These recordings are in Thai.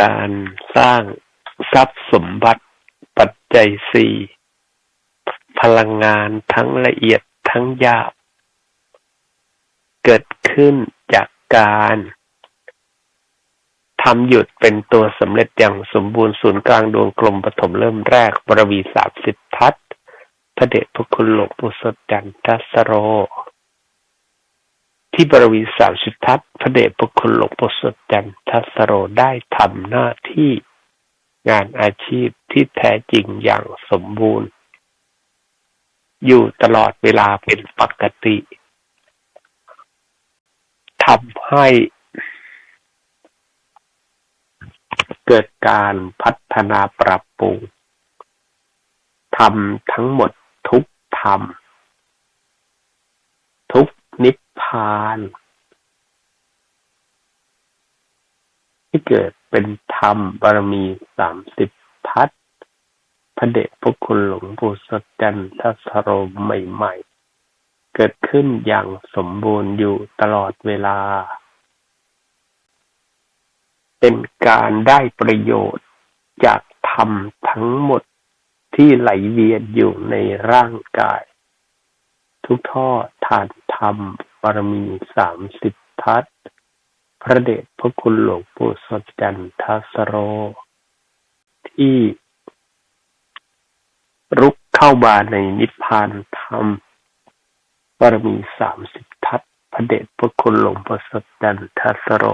การสร้างทรัพย์สมบัติปัจจัยสี่พลังงานทั้งละเอียดทั้งหยาบ เกิดขึ้นจากการทำหยุดเป็นตัวสำเร็จอย่างสมบูรณ์ศูนย์กลางดวงกลมปฐมเริ่มแรกบรวีสามสิบทัศพระเดชพระคุณหลวงปู่สดจันทัสโร ที่บริวีสามสิบทัศพระเดชพระคุณหลวงปู่สดจันทัสโรได้ทำหน้าที่งานอาชีพที่แท้จริงอย่างสมบูรณ์ อยู่ตลอดเวลาเป็นปกติทำให้เกิดการพัฒนาปรับปรุงทำทั้งหมดทุกธรรม ทุกนิพ พาน ที่เกิดเป็นธรรมบารมีสามสิบทัศพระเดชพระคุณหลวงปู่สดจันทัสโรใหม่ ๆ เกิดขึ้นอย่างสมบูรณ์อยู่ตลอดเวลา เป็นการได้ประโยชน์จากธรรมทั้งหมดที่ไหลเวียนอยู่ในร่างกาย ทุกท่อทาน ธรรมบารมีสามสิบทัศพระเดชพระคุณหลวงปู่สดจันทสโร ที่รุกเข้ามาในนิพพานธรรมบารมีสามสิบทัศพระเดชพระคุณหลวงปู่สดจันทสโร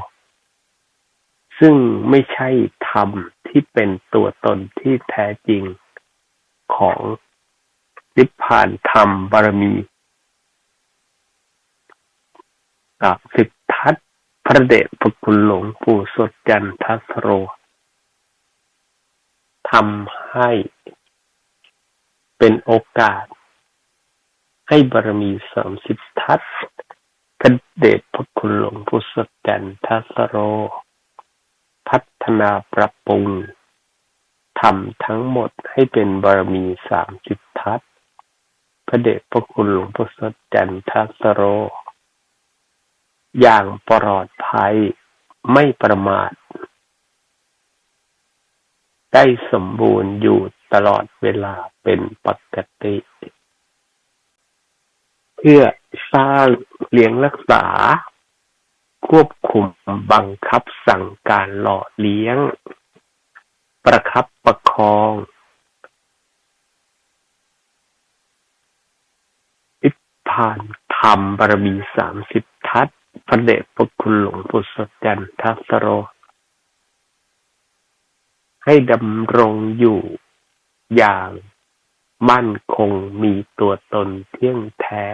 ซึ่งไม่ใช่ธรรมที่เป็นตัวตนที่แท้จริงของนิพพานธรรมบารมี สิบทัศพระเดชพระคุณหลวงปู่สดจันทัสโรทำให้เป็นโอกาส ให้บารมีสามสิบทัศพระเดชพระคุณหลวงปู่สดจันทัสโร พัฒนาปรับปรุงทำทั้งหมดให้เป็นบารมีสามสิบทัศพระเดชพระคุณหลวงพ่อสดจันทสโร อย่างปลอดภัยไม่ประมาท ได้สมบูรณ์อยู่ตลอดเวลาเป็นปกติ เพื่อสร้างเลี้ยงรักษา ควบคุมบังคับสั่งการหล่อเลี้ยง ประคับประคองอิพานธรรมบารมีสามสิบ พระเดชพระคุณหลวงปู่สดจันทัสโร ให้ดำรงอยู่อย่างมั่นคงมีตัวตนเที่ยงแท้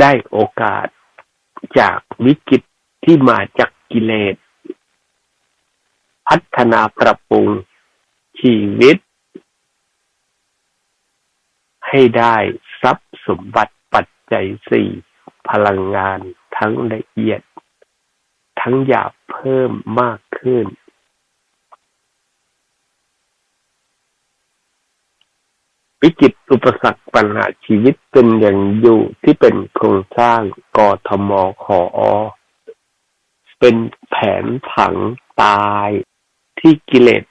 ได้โอกาสจากวิกฤตที่มาจากกิเลส พัฒนาปรับปรุงชีวิต ให้ได้ สมบัติปัจจัยสี่พลังงานทั้งละเอียด ทั้งหยาบเพิ่มมากขึ้น วิกฤตอุปสรรคปัญหาชีวิตเป็นอย่างอยู่ที่เป็นโครงสร้างกทมขอเป็นแผนผังตายที่กิเลส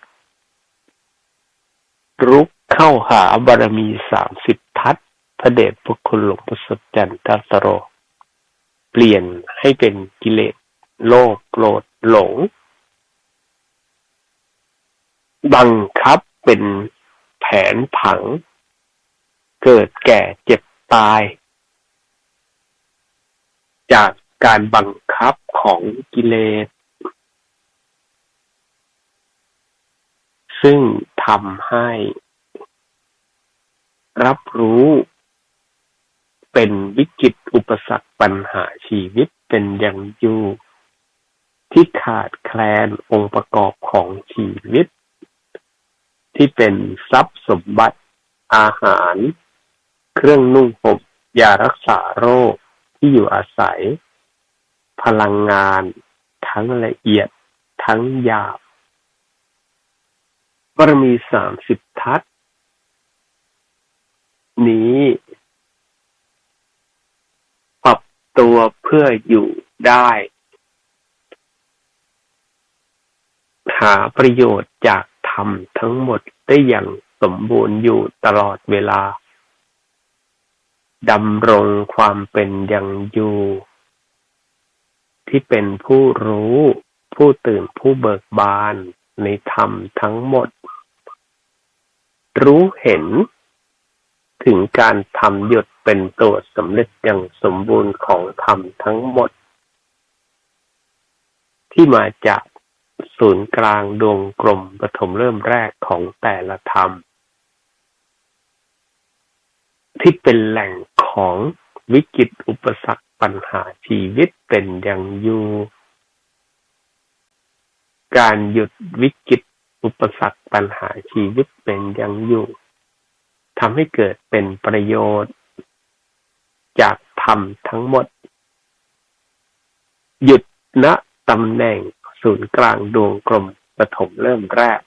รุกเข้าหาบารมีสามสิบทัศ พระเดชพระคุณหลวงพ่อสดจันทสโร เปลี่ยนให้เป็นกิเลสโลภโกรธหลง บังคับเป็นแผนผัง เกิดแก่เจ็บตาย จากการบังคับของกิเลส ซึ่งทำให้รับรู้ เป็นวิกฤตอุปสรรคปัญหาชีวิตเป็นอย่างอยู่ ที่ขาดแคลนองค์ประกอบของชีวิต ที่เป็นทรัพย์สมบัติอาหาร เครื่องนุ่งห่มยารักษาโรคที่อยู่อาศัย พลังงาน ทั้งละเอียดทั้งหยาบบารมีสามสิบทัศนี้ ตัวเพื่ออยู่ได้ หาประโยชน์จากธรรมทั้งหมดได้อย่างสมบูรณ์อยู่ตลอดเวลาดำรงความเป็นอย่างอยู่ ที่เป็นผู้รู้ ผู้ตื่นผู้เบิกบานในธรรมทั้งหมด รู้เห็น ถึงการทำหยด เป็นตัวสำเร็จอย่างสมบูรณ์ของธรรมทั้งหมด ที่มาจากศูนย์กลางดวงกลมปฐมเริ่มแรกของแต่ละธรรม ที่เป็นแหล่งของวิกฤตอุปสรรคปัญหาชีวิตเป็นอย่างอยู่การหยุดวิกฤตอุปสรรคปัญหาชีวิตเป็นอย่างอยู่ทำให้เกิดเป็นประโยชน์ จากธรรมทั้งหมด หยุดณตำแหน่งศูนย์กลางดวงกลมปฐมเริ่มแรก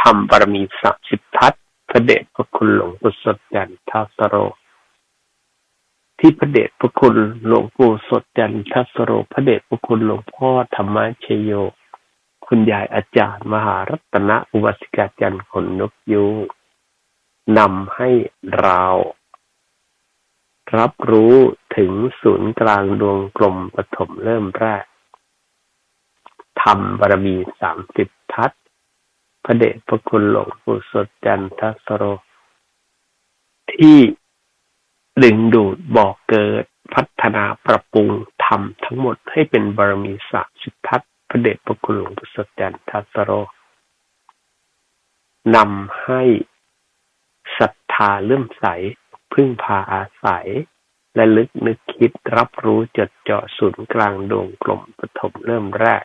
ทำบารมีสามสิบทัศพระเดชพระคุณหลวงปู่สดยันทัสโร ที่พระเดชพระคุณหลวงปู่สดยันทัสโร พระเดชพระคุณหลวงพ่อธรรมชโย คุณยายอาจารย์มหารัตนอุบาสิกาจันทร์ขนนกยูนำให้เรา รับรู้ถึงศูนย์กลางดวงกลมปฐมเริ่มแรกทำบารมีสามสิบทัศพระเดชพระคุณหลวงปู่สดจันทสโร ที่ดึงดูดบอกเกิดพัฒนาปรับปรุงทำทั้งหมดให้เป็นบารมีสามสิบทัศพระเดชพระคุณหลวงปู่สดจันทสโรนำให้ศรัทธาเลื่อมใส พึ่งพาอาศัย และลึกนึกคิดรับรู้จดเจาะศูนย์กลางดวงกลมปฐมเริ่มแรก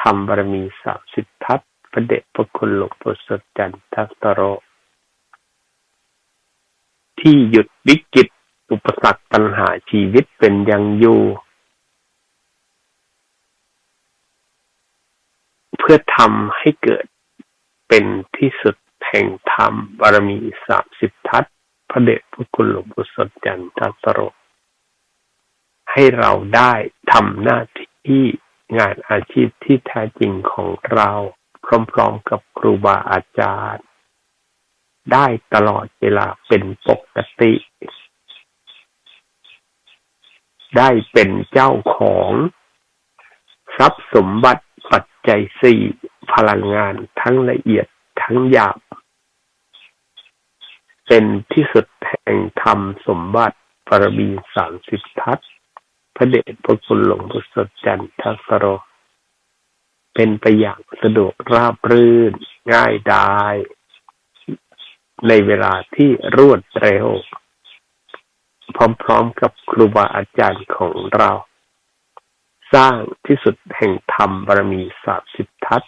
ทำบารมีสามสิบทัศพระเดชพระคุณหลวงปู่สดจันทัสโร ที่หยุดวิกฤตอุปสรรคปัญหาชีวิตเป็นยังอยู่ เพื่อทำให้เกิดเป็นที่สุดแห่งธรรมบารมีสามสิบทัศพ ระเดชพระคุณหลวงปู่สดจันทัสโรให้เราได้ทำหน้าที่งานอาชีพที่แท้จริงของเราพร้อมๆกับครูบาอาจารย์ ได้ตลอดเวลาเป็นปกติ ได้เป็นเจ้าของทรัพย์สมบัติปัจจัยสี่พลังงานทั้งละเอียดทั้งหยาบ เป็นที่สุดแห่งธรรมสมบัติปรมีสามสิบทัศพระเดชพระคุณหลวงพ่อสดจันทสโร เป็นไปอย่างสะดวกราบรื่น ง่ายดาย ในเวลาที่รวดเร็ว พร้อมๆกับครูบาอาจารย์ของเรา สร้างที่สุดแห่งธรรมบารมีสามสิบทัศ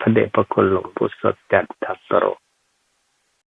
พระเดชพระคุณหลวงปู่สดจันทสโร